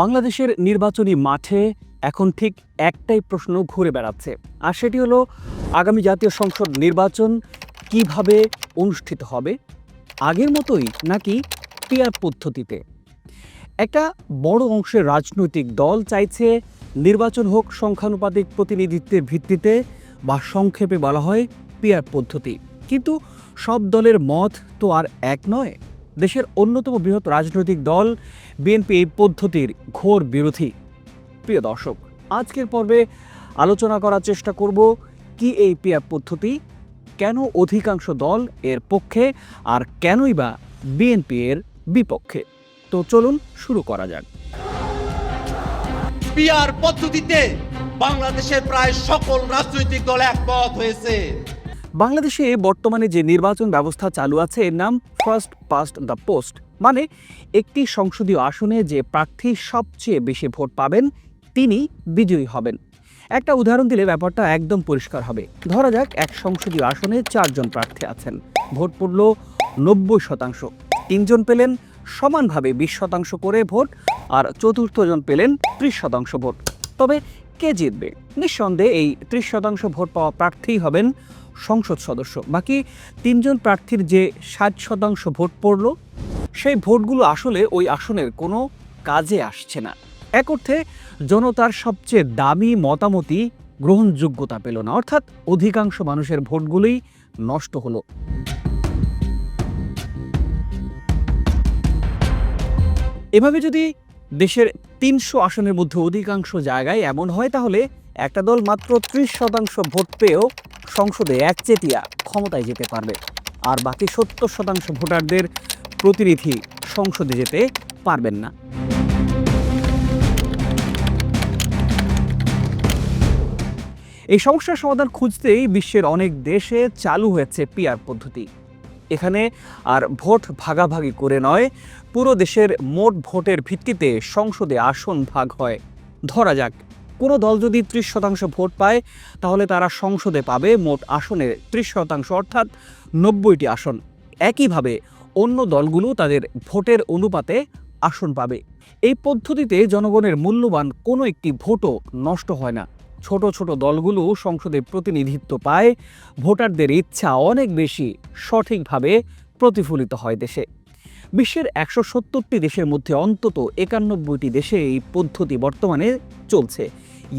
বাংলাদেশের নির্বাচনী মাঠে এখন ঠিক একটাই প্রশ্ন ঘুরে বেড়াচ্ছে, আর সেটি হলো, আগামী জাতীয় সংসদ নির্বাচন কীভাবে অনুষ্ঠিত হবে, আগের মতোই নাকি পিয়ার পদ্ধতিতে? একটা বড় অংশের রাজনৈতিক দল চাইছে নির্বাচন হোক সংখ্যানুপাতিক প্রতিনিধিত্বের ভিত্তিতে বা সংক্ষেপে বলা হয় পিয়ার পদ্ধতি। কিন্তু সব দলের মত তো আর এক নয়। দেশের অন্যতম বৃহৎ রাজনৈতিক দল বিএনপি এই পদ্ধতির ঘোর বিরোধী। প্রিয় দর্শক, আজকের পর্বে আলোচনা করার চেষ্টা করব কি এই পিয়ার পদ্ধতি, কেন অধিকাংশ দল এর পক্ষে আর কেনই বা বিএনপি এর বিপক্ষে। তো চলুন শুরু করা যাক। পিআর পদ্ধতিতে বাংলাদেশের প্রায় সকল রাজনৈতিক দল একমত হয়েছে। বাংলাদেশে বর্তমানে যে নির্বাচন ব্যবস্থা চালু আছে, এর নাম ফার্স্ট পাস্ট দ্য পোস্ট মানে একটি সংসদীয় আসনে যে প্রার্থী সবচেয়ে বেশি ভোট পাবেন, তিনি বিজয়ী হবেন। একটা উদাহরণ দিলে ব্যাপারটা একদম পরিষ্কার হবে। ধরা যাক এক সংসদীয় আসনে চারজন প্রার্থী আছেন। ভোট পড়ল নব্বই শতাংশ। তিনজন পেলেন সমানভাবে বিশ শতাংশ করে ভোট আর চতুর্থজন পেলেন ত্রিশ শতাংশ ভোট। তবে কে জিতবে? নিঃসন্দেহে এই ত্রিশ শতাংশ ভোট পাওয়া প্রার্থী হবেন সংসদ সদস্য। বাকি তিনজন প্রার্থীর যে ষাট শতাংশ ভোট পড়ল, সেই ভোটগুলো আসলে ওই আসনের কোনো কাজে আসছে না। এক অর্থে, জনতার সবচেয়ে দামি মতামতই গ্রহণযোগ্যতা পেল না। অর্থাৎ অধিকাংশ মানুষের ভোটগুলোই নষ্ট হলো। এভাবে যদি দেশের তিনশো আসনের মধ্যে অধিকাংশ জায়গায় এমন হয়, তাহলে একটা দল মাত্র ত্রিশ শতাংশ ভোট পেয়েও সংসদে একচেটিয়া ক্ষমতায় যেতে পারবে। আর বাকি সত্তর শতাংশ ভোটারদের প্রতিনিধি সংসদে যেতে পারবেন না। এই সমস্যার সমাধান খুঁজতেই বিশ্বের অনেক দেশে চালু হয়েছে পিআর পদ্ধতি। এখানে আর ভোট ভাগাভাগি করে নয়, পুরো দেশের মোট ভোটের ভিত্তিতে সংসদে আসন ভাগ হয়। ধরা যাক কোনো দল যদি ত্রিশ শতাংশ ভোট পায়, তাহলে তারা সংসদে পাবে মোট আসনের ত্রিশ শতাংশ, অর্থাৎ নব্বইটি আসন। একইভাবে অন্য দলগুলো তাদের ভোটের অনুপাতে আসন পাবে। এই পদ্ধতিতে জনগণের মূল্যবান কোনো একটি ভোটও নষ্ট হয় না। ছোট ছোট দলগুলো সংসদে প্রতিনিধিত্ব পায়, ভোটারদের ইচ্ছা অনেক বেশি সঠিকভাবে প্রতিফলিত হয় দেশে। বিশ্বের একশো সত্তরটি দেশের মধ্যে অন্তত একানব্বইটি দেশে এই পদ্ধতি বর্তমানে চলছে।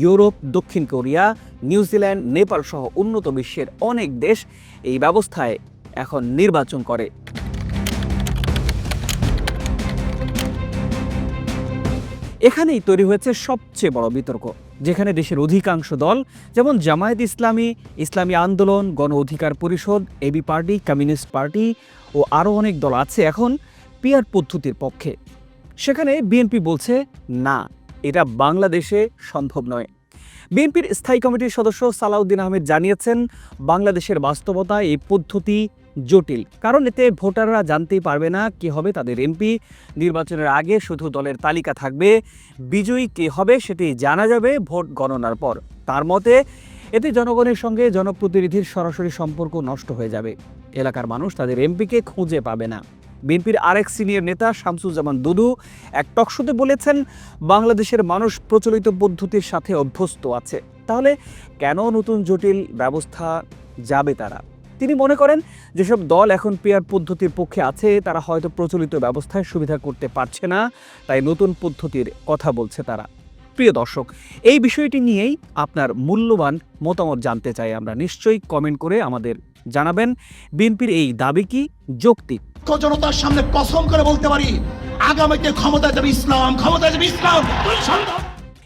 ইউরোপ, দক্ষিণ কোরিয়া, নিউজিল্যান্ড, নেপাল সহ উন্নত বিশ্বের অনেক দেশ এই ব্যবস্থায় এখন নির্বাচন করে। এখানেই তৈরি হয়েছে সবচেয়ে বড় বিতর্ক, যেখানে দেশের অধিকাংশ দল, যেমন জামায়াত ইসলামী ইসলামী আন্দোলন, গণ অধিকার পরিষদ, এবি পার্টি, কমিউনিস্ট পার্টি ও আরও অনেক দল আছে এখন পিয়ার পদ্ধতির পক্ষে। সেখানে বিএনপি বলছে না। এটা বাংলাদেশে সম্ভব নয়। বিএনপির স্থায়ী কমিটির সদস্য সালাউদ্দিন আহমেদ জানিয়েছেন, বাংলাদেশের বাস্তবতা এই পদ্ধতি জটিল। কারণ এতে ভোটাররা জানতেই পারবে না কি হবে তাদের এমপি। নির্বাচনের আগে শুধু দলের তালিকা থাকবে, বিজয়ী কে হবে সেটি জানা যাবে ভোট গণনার পর। তার মতে, এতে জনগণের সঙ্গে জনপ্রতিনিধির সরাসরি সম্পর্ক নষ্ট হয়ে যাবে। এলাকার মানুষ তাদের এমপিকে খুঁজে পাবে না। বিএনপির আরেক সিনিয়র নেতা শামসুজ্জামান দুদু এক টকশোতে বলেছেন, বাংলাদেশের মানুষ প্রচলিত পদ্ধতির সাথে অভ্যস্ত আছে। তাহলে কেন নতুন জটিল ব্যবস্থা যাবে তারা? তিনি মনে করেন, যেসব দল এখন পেয়ার পদ্ধতির পক্ষে আছে, তারা হয়তো প্রচলিত ব্যবস্থায় সুবিধা করতে পারছে না, তাই নতুন পদ্ধতির কথা বলছে তারা। প্রিয় দর্শক, এই বিষয়টি নিয়েই আপনার মূল্যবান মতামত জানতে চাই। আমরা নিশ্চয়ই কমেন্ট করে আমাদের জানাবেন বিএনপির এই দাবি কি যৌক্তিক? জনতার সামনে কসম করে বলতে পারি আগামীতে ক্ষমতা যাবে ইসলাম ক্ষমতা যাবে ইসলাম।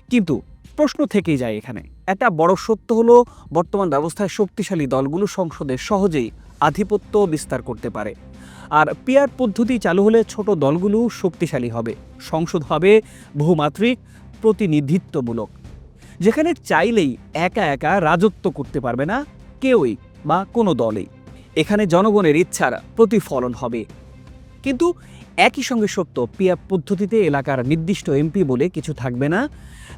কিন্তু প্রশ্ন থেকেই যায় এখানে। একটা বড় সত্য হলো বর্তমান ব্যবস্থায় শক্তিশালী দলগুলো সংসদে সহজেই আধিপত্য বিস্তার করতে পারে। আর পিয়ার পদ্ধতি চালু হলে ছোট দলগুলো শক্তিশালী হবে। সংসদ হবে বহুমাত্রিক প্রতিনিধিত্বমূলক। যেখানে চাইলেই একা একা রাজত্ব করতে পারবে না কেউই। বা কোনো দলে। এখানে জনগণের ইচ্ছার প্রতিফলন হবে। কিন্তু একই সঙ্গে সত্য পিয়ার পদ্ধতিতে এলাকার নির্দিষ্ট এমপি বলে কিছু থাকবে না।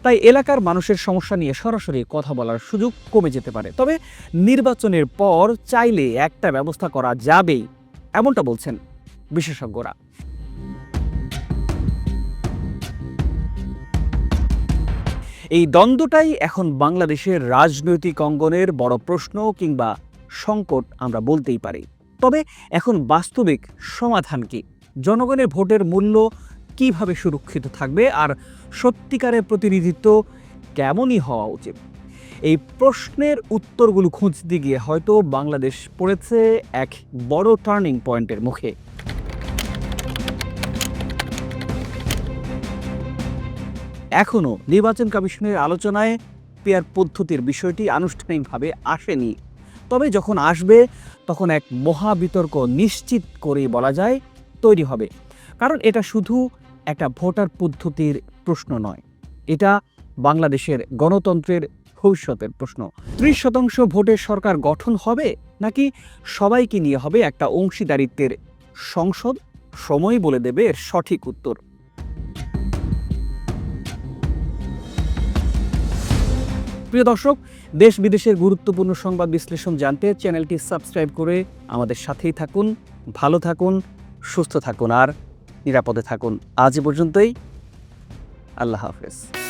তাই এলাকার মানুষের সমস্যা নিয়ে সরাসরি কথা বলার সুযোগ কমে যেতে পারে। তবে নির্বাচনের পর চাইলে একটা ব্যবস্থা করা যাবেই এমনটা বলছেন বিশেষজ্ঞরা। এই দ্বন্দ্বটাই এখন বাংলাদেশের রাজনৈতিক অঙ্গনের বড় প্রশ্ন কিংবা সংকট আমরা বলতেই পারি। তবে এখন বাস্তবিক সমাধান কি? জনগণের ভোটের মূল্য কীভাবে সুরক্ষিত থাকবে আর সত্যিকারের প্রতিনিধিত্ব কেমনই হওয়া উচিত? এই প্রশ্নের উত্তরগুলো খুঁজতে গিয়ে হয়তো বাংলাদেশ পড়েছে এক বড় টার্নিং পয়েন্টের মুখে। এখনও নির্বাচন কমিশনের আলোচনায় পেয়ার পদ্ধতির বিষয়টি আনুষ্ঠানিকভাবে আসেনি তবে যখন আসবে, তখন এক মহা বিতর্ক নিশ্চিত করেই বলা যায়, তৈরি হবে। কারণ এটা শুধু একটা ভোটার পদ্ধতির প্রশ্ন নয়, এটা বাংলাদেশের গণতন্ত্রের ভবিষ্যতের প্রশ্ন। ত্রিশ শতাংশ ভোটের সরকার গঠন হবে নাকি সবাইকে নিয়ে হবে একটা অংশীদারিত্বের সংসদ? সময় বলে দেবে এর সঠিক উত্তর। প্রিয় দর্শক দেশ বিদেশের গুরুত্বপূর্ণ সংবাদ বিশ্লেষণ জানতে চ্যানেলটি সাবস্ক্রাইব করে আমাদের সাথেই থাকুন, ভালো থাকুন, সুস্থ থাকুন আর নিরাপদে থাকুন। আজ পর্যন্তই। আল্লাহ হাফেজ।